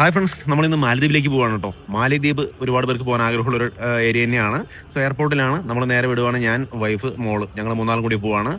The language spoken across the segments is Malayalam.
ഹായ് ഫ്രണ്ട്സ് നമ്മൾ ഇന്ന് മാലദ്വീപിലേക്ക് പോവാണ് കേട്ടോ മാലദ്വീപ് ഒരുപാട് പേർക്ക് പോകാൻ ആഗ്രഹമുള്ള ഒരു ഏരിയ തന്നെയാണ്. സോ എയർപോർട്ടിലാണ് നമ്മൾ നേരെ വിടുവാണ് ഞാൻ വൈഫ് മോൾ. ഞങ്ങൾ മൂന്നാളും കൂടി പോവാണ്.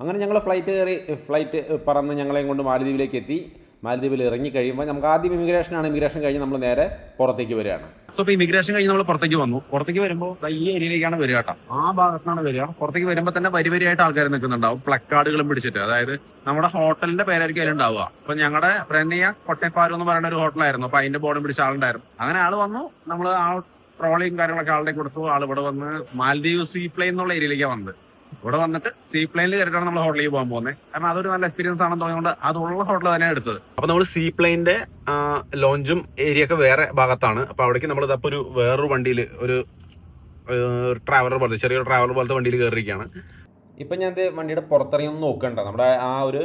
അങ്ങനെ ഞങ്ങൾ ഫ്ലൈറ്റ് കയറി ഫ്ലൈറ്റ് പറന്ന് ഞങ്ങളെയും കൊണ്ട് മാലദ്വീപിലേക്ക് എത്തി. മാലദ്വീപിൽ ഇറങ്ങി കഴിയുമ്പോൾ നമുക്ക് ആദ്യം ഇമിഗ്രേഷൻ ആണ്. ഇമിഗ്രേഷൻ കഴിഞ്ഞ് നമ്മൾ നേരെ പുറത്തേക്ക് വരികയാണ്. സോ ഇപ്പോൾ ഇമിഗ്രേഷൻ കഴിഞ്ഞ് നമ്മൾ പുറത്തേക്ക് വന്നു. പുറത്തേക്ക് വരുമ്പോൾ ഈ ഏരിയയിലേക്കാണ് വരിക കേട്ടോ. ആ ഭാഗത്താണ് വരിക. പുറത്തേക്ക് വരുമ്പോൾ തന്നെ വരി വരിയായിട്ട് ആൾക്കാർ നിൽക്കുന്നുണ്ടാവും. പ്ലക്കാർഡുകളും പിടിച്ചിട്ട്. അതായത് നമ്മുടെ ഹോട്ടലിന്റെ പേരായിരിക്കും അതിൽ ഉണ്ടാവുക. അപ്പൊ ഞങ്ങളുടെ ബ്രന്നിയ കൊട്ടേപ്പാരം എന്ന് പറയുന്ന ഒരു ഹോട്ടലായിരുന്നു. അപ്പൊ അതിന്റെ ബോർഡും പിടിച്ച ആളുണ്ടായിരുന്നു. അങ്ങനെ ആൾ വന്നു. നമ്മൾ ആ ട്രോളിയും കാര്യങ്ങളൊക്കെ ആളുടെ കൊടുത്തു ആൾ ഇവിടെ വന്ന് മാൽദീവ് സീ പ്ലെയിൻ എന്നുള്ള ഏരിയയിലേക്കാണ് വന്നത്. ഇവിടെ വന്നിട്ട് സീ പ്ലെയിനിൽ കയറിയിട്ടാണ് നമ്മൾ ഹോട്ടലിൽ പോകാൻ പോകുന്നത് കാരണം അതൊരു നല്ല എക്സ്പീരിയൻസ് ആണെന്ന് തോന്നിയുകൊണ്ട് അതുള്ള ഹോട്ടൽ തന്നെയാണ് എടുത്തത്. അപ്പൊ നമ്മൾ സീ പ്ലെയിന്റെ ലോഞ്ചും ഏരിയ ഒക്കെ വേറെ ഭാഗത്താണ്. അപ്പൊ അവിടേക്ക് നമ്മൾ ഇതപ്പോ ഒരു വേറൊരു വണ്ടിയിൽ ഒരു ട്രാവലർ പോലത്തെ ചെറിയൊരു ട്രാവലർ പോലത്തെ വണ്ടിയിൽ കയറിയിരിക്കുകയാണ് ഇപ്പം ഞാൻ വണ്ടിയുടെ പുറത്തിറങ്ങി ഒന്ന് നോക്കണ്ട. നമ്മുടെ ആ ഒരു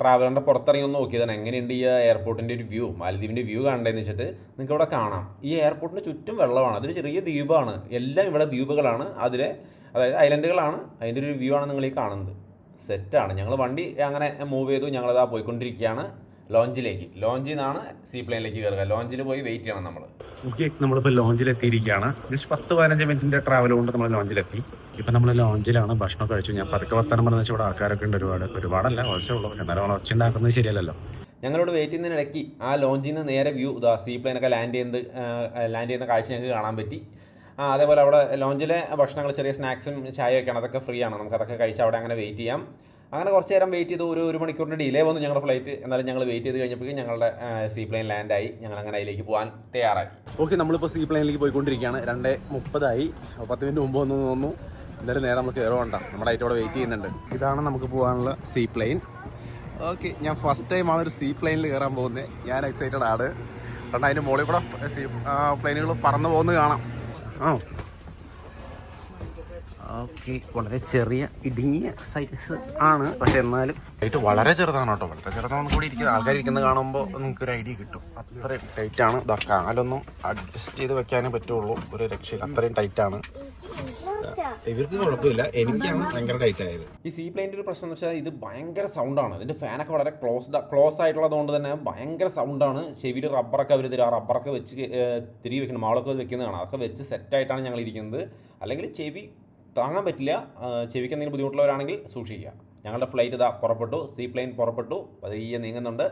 ട്രാവലറിന്റെ പുറത്തിറങ്ങി ഒന്ന് നോക്കിയതാണ് എങ്ങനെയുണ്ട് ഈ എയർപോർട്ടിന്റെ ഒരു വ്യൂ മാലദ്വീപിന്റെ വ്യൂ കാണേന്ന് വെച്ചിട്ട് നിങ്ങൾക്ക് ഇവിടെ കാണാം. ഈ എയർപോർട്ടിന് ചുറ്റും വെള്ളമാണ്. അതൊരു ചെറിയ ദ്വീപാണ്. എല്ലാം ഇവിടെ ദ്വീപുകളാണ്. അതിലെ അതായത് ഐലൻഡുകളാണ് അതിന്റെ ഒരു വ്യൂ ആണ് നിങ്ങൾ ഈ കാണുന്നത് സെറ്റാണ് ഞങ്ങൾ വണ്ടി അങ്ങനെ മൂവ് ചെയ്തു. ഞങ്ങളതാ പോയിക്കൊണ്ടിരിക്കുകയാണ്. ലോഞ്ചിലേക്ക്. ലോഞ്ചിൽ നിന്നാണ് സീ പ്ലെയിനിലേക്ക് കയറുക. ലോഞ്ചിൽ പോയി വെയിറ്റ് ചെയ്യണം നമ്മൾ ഓക്കെ നമ്മളിപ്പോൾ ലോഞ്ചിൽ എത്തിയിരിക്കുകയാണ് ജസ്റ്റ് പത്ത് പതിനഞ്ച് മിനിറ്റിന്റെ ട്രാവൽ കൊണ്ട് നമ്മൾ ലോഞ്ചിലെത്തി. ഇപ്പം നമ്മൾ ലോഞ്ചിലാണ് ഭക്ഷണം കഴിച്ചു ഞാൻ പതുക്കെ വർത്തനം പറഞ്ഞ വെച്ചാൽ ഇവിടെ ആൾക്കാരൊക്കെ ഉണ്ട് ഒരുപാട്. ഒരുപാടല്ല ഒച്ചയുള്ളൂ എന്നാലും ഒച്ച ഉണ്ടാക്കുന്നത് ശരിയല്ലല്ലോ. ഞങ്ങളോട് വെയിറ്റ് ചെയ്യുന്നതിനിടയ്ക്ക് ആ ലോഞ്ചിൽ നിന്ന് നേരെ വ്യൂ ഇതാ സീ പ്ലെയിനൊക്കെ ലാൻഡ് ചെയ്യുന്നത് ലാൻഡ് ചെയ്യുന്ന കാഴ്ച ഞങ്ങൾക്ക് കാണാൻ പറ്റി. ആ അതേപോലെ അവിടെ ലോഞ്ചിലെ ഭക്ഷണങ്ങൾ ചെറിയ സ്നാക്സും ചായയൊക്കെയാണ്. അതൊക്കെ ഫ്രീ ആണ്. നമുക്ക് അതൊക്കെ കഴിച്ച് അവിടെ അങ്ങനെ വെയിറ്റ് ചെയ്യാം. അങ്ങനെ കുറച്ച് നേരം വെയിറ്റ് ചെയ്തു ഒരു ഒരു മണിക്കൂറിന്റെ ഡിലേ വന്നു ഞങ്ങളുടെ ഫ്ലൈറ്റ് എന്നാലും ഞങ്ങൾ വെയിറ്റ് ചെയ്ത് കഴിഞ്ഞപ്പോഴേക്കും ഞങ്ങളുടെ സീ പ്ലെയിൻ ലാൻഡായി ഞങ്ങൾ അങ്ങനെ അതിലേക്ക് പോകാൻ തയ്യാറായി. ഓക്കെ നമ്മളിപ്പോൾ സീ പ്ലെയിനിലേക്ക് പോയിക്കൊണ്ടിരിക്കുകയാണ്. രണ്ട് മുപ്പതായി. പത്ത് മിനിറ്റ് മുമ്പ് വന്നു തോന്നുന്നു. എന്തായാലും നേരെ നമുക്ക് കയറുകൊണ്ട നമ്മുടെ ആയിട്ട് വെയിറ്റ് ചെയ്യുന്നുണ്ട്. ഇതാണ് നമുക്ക് പോകാനുള്ള സീ പ്ലെയിൻ ഓക്കെ ഞാൻ ഫസ്റ്റ് ടൈം ആണ് ഒരു സീ പ്ലെയിനിൽ കയറാൻ പോകുന്നത്. ഞാൻ എക്സൈറ്റഡ് ആണ്. കാരണം അതിന്റെ മുകളിൽ കൂടെ സീ പ്ലെയിനുകൾ പറന്ന് പോകുന്നത് കാണാം. ആ. ഓക്കെ വളരെ ചെറിയ ഇടുങ്ങിയ സൈസ് ആണ്. പക്ഷെ എന്നാലും ടൈറ്റ് വളരെ ചെറുതാണ് കേട്ടോ. വളരെ ചെറുതാണ് കൂടി ഇരിക്കുന്നത് ആൾക്കാർ ഇരിക്കുന്നത് കാണുമ്പോൾ നിങ്ങൾക്ക് ഒരു ഐഡിയ കിട്ടും. അത്രയും ടൈറ്റ് ആണ്. കാലൊന്നും അഡ്ജസ്റ്റ് ചെയ്ത് വെക്കാനേ പറ്റുള്ളൂ. ഒരു രക്ഷയില്ല. അത്രയും ടൈറ്റ് ആണ്. ഇവർക്ക് കുഴപ്പമില്ല. എനിക്കാണ് ഭയങ്കര ടൈറ്റ് ആയത്. ഈ സീ പ്ലെയിന്റെ ഒരു പ്രശ്നം എന്ന് വെച്ചാൽ ഇത് ഭയങ്കര സൗണ്ടാണ് ഇതിന്റെ ഫാനൊക്കെ വളരെ ക്ലോസ് ക്ലോസ് ആയിട്ടുള്ളത് കൊണ്ട് തന്നെ ഭയങ്കര സൗണ്ടാണ് ചെവിയിൽ റബ്ബറൊക്കെ അവർ തരും ആ റബ്ബറൊക്കെ വെച്ച് തിരികെ വെക്കണം. മാളൊക്കെ വെക്കുന്നത് കാണാം. അതൊക്കെ വെച്ച് സെറ്റായിട്ടാണ് ഞങ്ങൾ ഇരിക്കുന്നത് അല്ലെങ്കിൽ ചെവി താങ്ങാൻ പറ്റില്ല. ചെവിക്ക് എന്തെങ്കിലും ബുദ്ധിമുട്ടുള്ളവരാണെങ്കിൽ സൂക്ഷിക്കുക. ഞങ്ങളുടെ ഫ്ലൈറ്റ് ഇതാ പുറപ്പെട്ടു. സീ പ്ലെയിൻ പുറപ്പെട്ടു. പതിയെ നീങ്ങുന്നുണ്ട്.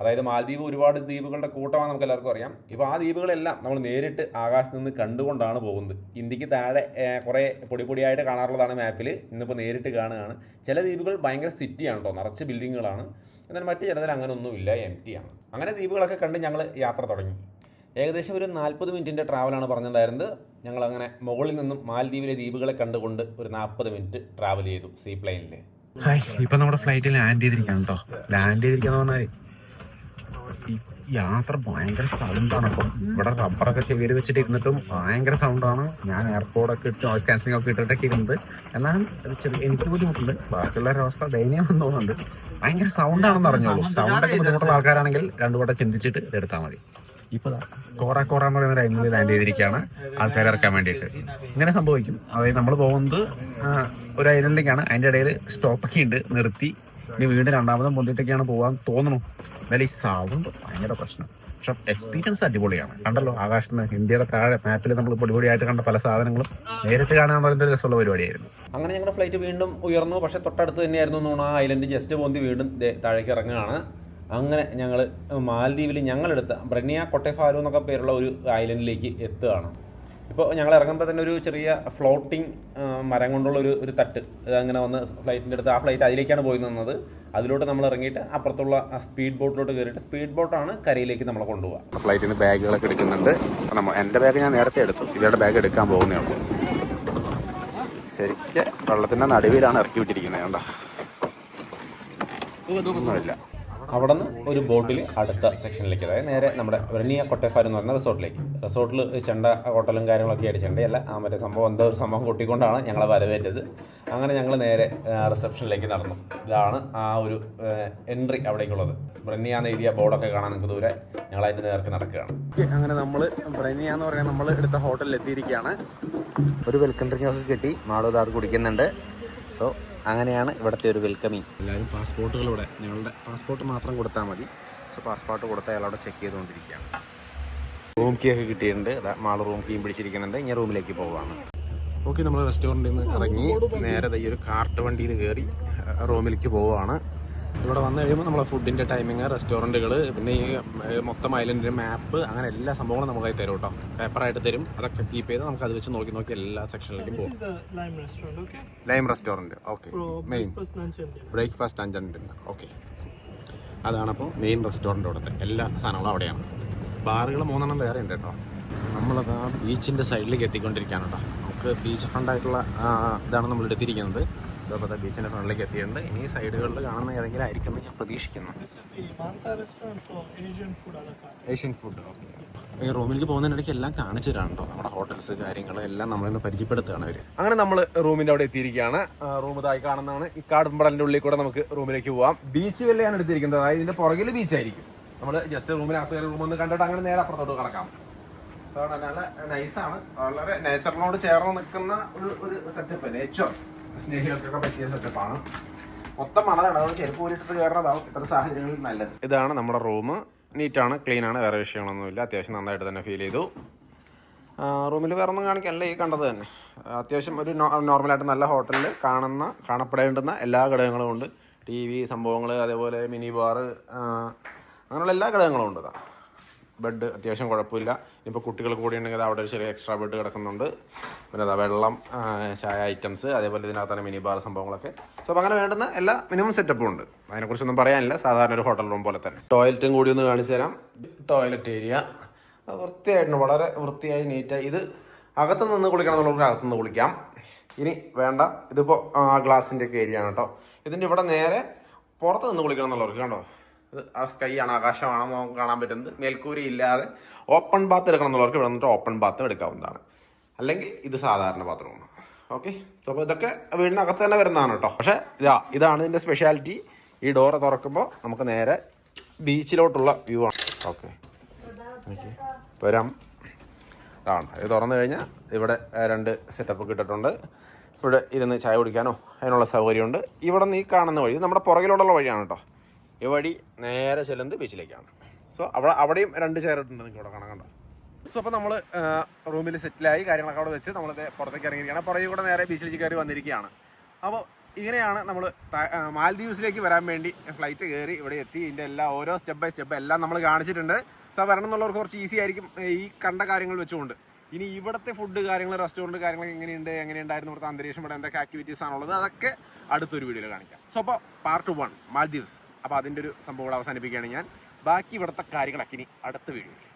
അതായത് മാലദ്വീപ് ഒരുപാട് ദ്വീപുകളുടെ കൂട്ടമാണ് നമുക്ക് എല്ലാവർക്കും അറിയാം. ഇപ്പോൾ ആ ദ്വീപുകളെല്ലാം നമ്മൾ നേരിട്ട് ആകാശത്ത് നിന്ന് കണ്ടുകൊണ്ടാണ് പോകുന്നത്. ഇന്ത്യയ്ക്ക് താഴെ കുറേ പൊടിപൊടിയായിട്ട് കാണാറുള്ളതാണ് മാപ്പിൽ ഇന്നിപ്പോൾ നേരിട്ട് കാണുകയാണ്. ചില ദ്വീപുകൾ ഭയങ്കര സിറ്റിയാണ് കേട്ടോ. നിറച്ച് ബിൽഡിങ്ങുകളാണ്. എന്നാൽ മറ്റ് ചിലതിൽ അങ്ങനെ ഒന്നുമില്ല എം ടി ആണ് അങ്ങനെ ദ്വീപുകളൊക്കെ കണ്ട് ഞങ്ങൾ യാത്ര തുടങ്ങി. ഏകദേശം ഒരു നാൽപ്പത് മിനിറ്റിന്റെ ട്രാവലാണ് പറഞ്ഞിട്ടുണ്ടായിരുന്നത്. ഞങ്ങൾ അങ്ങനെ മുകളിൽ നിന്നും മാലദ്വീപിലെ ദ്വീപുകളെ കണ്ടുകൊണ്ട് ഒരു നാൽപ്പത് മിനിറ്റ് ട്രാവൽ ചെയ്തു സീ പ്ലെയിനിൽ ഹായ് ഇപ്പൊ നമ്മുടെ ഫ്ലൈറ്റിൽ ലാൻഡ് ചെയ്തിരിക്കുകയാണ് കേട്ടോ ലാൻഡ് ചെയ്തിരിക്കാന്ന് പറഞ്ഞാൽ യാത്ര ഭയങ്കര സൗണ്ടാണ് അപ്പം ഇവിടെ റബ്ബറൊക്കെ ചെവിയിൽ വെച്ചിട്ട് ഇരുന്നിട്ടും ഭയങ്കര സൗണ്ടാണ് ഞാൻ എയർപോർട്ടൊക്കെ ഇട്ട് നോയ്സ് ക്യാൻസലിംഗ് ഒക്കെ ഇട്ടിട്ടൊക്കെ ഇരുന്നത്. എന്നാലും ഒരു ചെറിയ എനിക്ക് ബുദ്ധിമുട്ടുണ്ട്. ബാക്കിയുള്ളവരുടെ അവസ്ഥ ദയനീയം തോന്നുന്നുണ്ട്. ഭയങ്കര സൗണ്ടാണെന്ന് അറിഞ്ഞോളൂ. സൗണ്ടൊക്കെ ബുദ്ധിമുട്ടുള്ള ആൾക്കാരാണെങ്കിൽ രണ്ടു വട്ടം ചിന്തിച്ചിട്ട് ഇതെടുത്താൽ മതി. ഇപ്പൊ കോറ കോറ എന്ന് പറയുന്ന ലൈനിൽ ലാൻഡ് ചെയ്തിരിക്കുകയാണ്. ആൾക്കാരെ ഇറക്കാൻ വേണ്ടിയിട്ട്. ഇങ്ങനെ സംഭവിക്കും. അതായത് നമ്മൾ പോകുന്നത് ഒരു ഐലൻഡിലേക്കാണ് അതിന്റെ ഇടയിൽ സ്റ്റോപ്പൊക്കെ ഉണ്ട്. നിർത്തി. ഇനി വീണ്ടും രണ്ടാമതും പൊന്തിട്ടൊക്കെയാണ് പോകാൻ തോന്നുന്നു. എന്നാലും ഈ സൗണ്ട് ഭയങ്കര പ്രശ്നം. പക്ഷെ എക്സ്പീരിയൻസ് അടിപൊളിയാണ്. കണ്ടല്ലോ ആകാശത്ത് ഇന്ത്യയുടെ താഴെ മാപ്പിൽ നമ്മൾ പൊടിപൊടിയായിട്ട് കണ്ട പല സാധനങ്ങളും നേരിട്ട് കാണാൻ പറയുന്ന രസമുള്ള പരിപാടിയായിരുന്നു. അങ്ങനെ ഞങ്ങളുടെ ഫ്ലൈറ്റ് വീണ്ടും ഉയർന്നു. പക്ഷേ തൊട്ടടുത്ത് തന്നെയായിരുന്നു ആ ഐലൻഡ് ജസ്റ്റ് പൊന്തി വീണ്ടും താഴേക്ക് ഇറങ്ങുകയാണ്. അങ്ങനെ ഞങ്ങൾ മാലദ്വീപിൽ ഞങ്ങളെടുത്ത ബ്രനിയ കൊട്ടേഫാലു എന്നൊക്കെ പേരുള്ള ഒരു ഐലൻഡിലേക്ക് എത്തുകയാണ്. ഇപ്പോൾ ഞങ്ങൾ ഇറങ്ങുമ്പോൾ തന്നെ ഒരു ചെറിയ ഫ്ലോട്ടിംഗ് മരം കൊണ്ടുള്ള ഒരു ഒരു തട്ട്. അങ്ങനെ വന്ന് ഫ്ലൈറ്റിന്റെ അടുത്ത് ആ ഫ്ലൈറ്റ് അതിലേക്കാണ് പോയി നിന്നത്. അതിലോട്ട് നമ്മൾ ഇറങ്ങിയിട്ട് അപ്പുറത്തുള്ള സ്പീഡ് ബോട്ടിലോട്ട് കയറിയിട്ട് സ്പീഡ് ബോട്ടാണ് കരയിലേക്ക് നമ്മളെ കൊണ്ടുപോകുക ഫ്ലൈറ്റിൽ ബാഗുകളൊക്കെ എടുക്കുന്നുണ്ട്. നമ്മൾ എന്റെ ബാഗ് ഞാൻ നേരത്തെ എടുത്തു. ഇവരുടെ ബാഗ് എടുക്കാൻ പോകുന്നേ ഉള്ളൂ. ശരിക്ക് വെള്ളത്തിന്റെ നടുവിലാണ് ഇറക്കി വിട്ടിരിക്കുന്നത്. കണ്ടോ? ഒന്നുമില്ല അവിടെ നിന്ന് ഒരു ബോട്ടിൽ അടുത്ത സെക്ഷനിലേക്ക് അതായത് നേരെ നമ്മുടെ വെർണിയ കൊട്ടേഫാർ എന്ന് പറയുന്ന റിസോർട്ടിലേക്ക്. റിസോർട്ടിൽ ചെണ്ട ഹോട്ടലും കാര്യങ്ങളൊക്കെ ആയിട്ട് ചെണ്ടയല്ല. ആ മറ്റേ സംഭവം എന്തോ ഒരു സംഭവം കൊട്ടിക്കൊണ്ടാണ് ഞങ്ങളെ വരവേറ്റത്. അങ്ങനെ ഞങ്ങൾ നേരെ റിസപ്ഷനിലേക്ക് നടന്നു. ഇതാണ് ആ ഒരു എൻട്രി അവിടേക്കുള്ളത്. ബ്രന്നിയ എന്ന ഏരിയ ബോർഡൊക്കെ കാണാൻ നമുക്ക് ദൂരെ ഞങ്ങൾ അതിന്റെ നേർക്ക് നടക്കുകയാണ്. അങ്ങനെ നമ്മൾ ബ്രനിയ എന്ന് പറയുന്നത് നമ്മൾ എടുത്ത ഹോട്ടലിൽ എത്തിയിരിക്കുകയാണ് ഒരു വെൽക്കം ഡ്രിങ്ക് ഒക്കെ കിട്ടി. മാളോദാർ കുടിക്കുന്നുണ്ട്. സോ അങ്ങനെയാണ് ഇവിടുത്തെ ഒരു വെൽക്കമിങ് എല്ലാവരും പാസ്പോർട്ടുകളോടെ ഞങ്ങളുടെ പാസ്പോർട്ട് മാത്രം കൊടുത്താൽ മതി. സോ പാസ്പോർട്ട് കൊടുത്താൽ അയാളവിടെ ചെക്ക് ചെയ്തുകൊണ്ടിരിക്കുകയാണ്. റൂം കീ ഒക്കെ കിട്ടിയിട്ടുണ്ട്. അതാ മാള റൂം കീയും പിടിച്ചിരിക്കുന്നുണ്ട്. ഇനി റൂമിലേക്ക് പോവാണ്. ഓക്കെ നമ്മൾ റെസ്റ്റോറന്റിൽ നിന്ന് ഇറങ്ങി നേരെ ഈ ഒരു കാർട്ട് വണ്ടിയിൽ കയറി റൂമിലേക്ക് പോവുകയാണ് ഇവിടെ വന്നു കഴിയുമ്പോൾ നമ്മളെ ഫുഡിന്റെ ടൈമിങ് റെസ്റ്റോറന്റുകൾ പിന്നെ ഈ മൊത്തം ഐലൻഡിന്റെ മാപ്പ് അങ്ങനെ എല്ലാ സംഭവങ്ങളും നമുക്കായി തരും കേട്ടോ. പേപ്പറായിട്ട് തരും. അതൊക്കെ കീപ്പ് ചെയ്ത് നമുക്ക് അത് വെച്ച് നോക്കി നോക്കി എല്ലാ സെക്ഷനിലേക്കും പോകും lime restaurant okay main. Breakfast അഞ്ച് ഡിന്നർ ഓക്കെ അതാണപ്പോൾ മെയിൻ റെസ്റ്റോറന്റ് അവിടുത്തെ എല്ലാ സാധനങ്ങളും അവിടെയാണ്. ബാറുകൾ മൂന്നെണ്ണം വേറെ ഉണ്ട് കേട്ടോ. നമ്മളത് ആ ബീച്ചിന്റെ സൈഡിലേക്ക് എത്തിക്കൊണ്ടിരിക്കുകയാണ് കേട്ടോ. നമുക്ക് ബീച്ച് ഫ്രണ്ട് ആയിട്ടുള്ള ഇതാണ് നമ്മൾ എടുത്തിരിക്കുന്നത് ഇതപ്പോൾ ബീച്ചിന്റെ ഫ്രണ്ടിലേക്ക് എത്തിയിട്ടുണ്ട്. ഇനി സൈഡുകളിൽ കാണുന്ന ഏതെങ്കിലും ആയിരിക്കും എന്ന് ഞാൻ പ്രതീക്ഷിക്കുന്നു. ഏഷ്യൻ ഫുഡ് ഓക്കെ ഈ റൂമിലേക്ക് പോകുന്നതിനിടയ്ക്ക് എല്ലാം കാണിച്ചു തരാണ് കേട്ടോ. നമ്മുടെ ഹോട്ടൽസ് കാര്യങ്ങൾ എല്ലാം നമ്മളിന്ന് പരിചയപ്പെടുത്തുകയാണ് അവർ അങ്ങനെ നമ്മൾ റൂമിന്റെ അവിടെ എത്തിയിരിക്കുകയാണ്. റൂം ഇതായി കാണുന്നതാണ്. ഈ കാടുമ്പടലിന്റെ ഉള്ളിൽ കൂടെ നമുക്ക് റൂമിലേക്ക് പോകാം ബീച്ച് വല്ലയാണ് എടുത്തിരിക്കുന്നത്. അതായത് ഇതിന്റെ പുറകിൽ ബീച്ചായിരിക്കും നമ്മൾ ജസ്റ്റ് റൂമിനകത്ത് കയറി റൂം ഒന്ന് കണ്ടിട്ട് അങ്ങനെ നേരെ അപ്പുറത്തോട്ട് കിടക്കാം. നല്ല നൈസാണ് വളരെ നേച്ചറിനോട് ചേർന്ന് നിൽക്കുന്ന ഒരു ഒരു സെറ്റപ്പ് നേച്ചർ സ്നേഹികൾക്കൊക്കെ പറ്റിയ സെറ്റപ്പാണ് മൊത്തം മണലാണ് ചെരുപ്പ് ഊരിട്ടിട്ട് കയറുന്നതാവും സാഹചര്യങ്ങളിൽ നല്ലത്. ഇതാണ് നമ്മുടെ റൂം നീറ്റാണ് ക്ലീൻ ആണ് വേറെ വിഷയങ്ങളൊന്നുമില്ല അത്യാവശ്യം നന്നായിട്ട് തന്നെ ഫീൽ ചെയ്തു. റൂമിൽ വേറെ ഒന്നും കാണിക്കല്ല ഈ കണ്ടത് തന്നെ. അത്യാവശ്യം ഒരു നോർമലായിട്ട് നല്ല ഹോട്ടലിൽ കാണുന്ന കാണപ്പെടേണ്ടുന്ന എല്ലാ ഘടകങ്ങളും ഉണ്ട്. ടി വി സംഭവങ്ങൾ അതേപോലെ മിനി ബാർ അങ്ങനെയുള്ള എല്ലാ ഘടകങ്ങളും ഉണ്ട്. ബെഡ് അത്യാവശ്യം കുഴപ്പമില്ല. ഇനിയിപ്പോൾ കുട്ടികൾ കൂടി ഉണ്ടെങ്കിൽ അവിടെ ഒരു ചെറിയ എക്സ്ട്രാ ബെഡ് കിടക്കുന്നുണ്ട്. പിന്നെ അതാ വെള്ളം ചായ ഐറ്റംസ് അതേപോലെ ഇതിനകത്താണ് മിനി ബാർ സംഭവങ്ങളൊക്കെ. സോ അങ്ങനെ വേണ്ടുന്ന എല്ലാ മിനിമം സെറ്റപ്പും ഉണ്ട്. അതിനെക്കുറിച്ചൊന്നും പറയാനില്ല. സാധാരണ ഒരു ഹോട്ടൽ റൂം പോലെ തന്നെ. ടോയ്ലറ്റും കൂടി ഒന്ന് കാണിച്ചു തരാം. ടോയ്ലറ്റ് ഏരിയ വൃത്തിയായിട്ടുണ്ട്. വളരെ വൃത്തിയായി നീറ്റായി ഇത് അകത്ത് നിന്ന് കുളിക്കണം എന്നുള്ളവർക്ക് അകത്തുനിന്ന് കുളിക്കാം. ഇനി വേണ്ട. ഇതിപ്പോൾ ഗ്ലാസിന്റെ ഒക്കെ ഏരിയ ആണ് കേട്ടോ. ഇതിന്റെ ഇവിടെ നേരെ പുറത്ത് നിന്ന് കുളിക്കണം എന്നുള്ളവർക്ക് കണ്ടോ? ആ സ്കൈ ആണ് ആകാശമാണ് നമുക്ക് കാണാൻ പറ്റുന്നത്. മേൽക്കൂരി ഇല്ലാതെ ഓപ്പൺ ബാത്ത് എടുക്കണം എന്നുള്ളവർക്ക് ഇവിടെ നിന്നിട്ട് ഓപ്പൺ ബാത്തും എടുക്കാവുന്നതാണ്. അല്ലെങ്കിൽ ഇത് സാധാരണ ബാത്റൂമാണ് ഓക്കെ അപ്പോൾ ഇതൊക്കെ വീടിനകത്ത് തന്നെ വരുന്നതാണ് കേട്ടോ. പക്ഷേ ഇതാ ഇതാണ് ഇതിന്റെ സ്പെഷ്യാലിറ്റി ഈ ഡോറ് തുറക്കുമ്പോൾ നമുക്ക് നേരെ ബീച്ചിലോട്ടുള്ള വ്യൂ ആണ്. ഓക്കെ വരാം. ഇതാണ്. ഇത് തുറന്നു കഴിഞ്ഞാൽ ഇവിടെ രണ്ട് സെറ്റപ്പ് കിട്ടിയിട്ടുണ്ട് ഇവിടെ ഇരുന്ന് ചായ കുടിക്കാനോ അതിനുള്ള സൗകര്യമുണ്ട്. ഇവിടെ നിന്ന് ഈ കാണുന്ന വഴി നമ്മുടെ പുറകിലോട്ടുള്ള വഴിയാണ് കേട്ടോ. ഈ വഴി നേരെ ചെല്ലുന്നത് ബീച്ചിലേക്കാണ് സോ അവിടെ അവിടെയും രണ്ട് ചെയർ ഇട്ടുണ്ട് നിങ്ങൾക്ക് ഇവിടെ കാണാൻ കണ്ടോ? സോ അപ്പോൾ നമ്മൾ റൂമിൽ സെറ്റിലായി കാര്യങ്ങളൊക്കെ അവിടെ വെച്ച് നമ്മളത് പുറത്തേക്ക് ഇറങ്ങിയിരിക്കുകയാണ്. പുറകെ കൂടെ നേരെ ബീച്ചിലേക്ക് കയറി വന്നിരിക്കുകയാണ്. അപ്പോൾ ഇങ്ങനെയാണ് നമ്മൾ മാൽദീവ്സിലേക്ക് വരാൻ വേണ്ടി ഫ്ലൈറ്റ് കയറി ഇവിടെ എത്തി. ഇതിന്റെ എല്ലാ ഓരോ സ്റ്റെപ്പ് ബൈ സ്റ്റെപ്പ് എല്ലാം നമ്മൾ കാണിച്ചിട്ടുണ്ട്. സോ വരണം എന്നുള്ളവർക്ക് കുറച്ച് ഈസി ആയിരിക്കും ഈ കണ്ട കാര്യങ്ങൾ വെച്ചുകൊണ്ട്. ഇനി ഇവിടുത്തെ ഫുഡ് കാര്യങ്ങൾ റെസ്റ്റോറന്റ് കാര്യങ്ങളൊക്കെ എങ്ങനെയുണ്ട് എങ്ങനെയുണ്ടായിരുന്നു ഇവിടുത്തെ അന്തരീക്ഷം ഇവിടെ എന്തൊക്കെ ആക്ടിവിറ്റീസ് ആണുള്ളത് അതൊക്കെ അടുത്തൊരു വീഡിയോയിൽ കാണിക്കാം. സോ അപ്പോൾ പാർട്ട് വൺ മാൽദീവ്സ് അപ്പോൾ അതിന്റെ ഒരു സംഭവം അവസാനിപ്പിക്കുകയാണ് ഞാൻ. ബാക്കി ഇവിടുത്തെ കാര്യങ്ങളൊക്കെ ഇനി അടുത്ത വീഡിയോയിൽ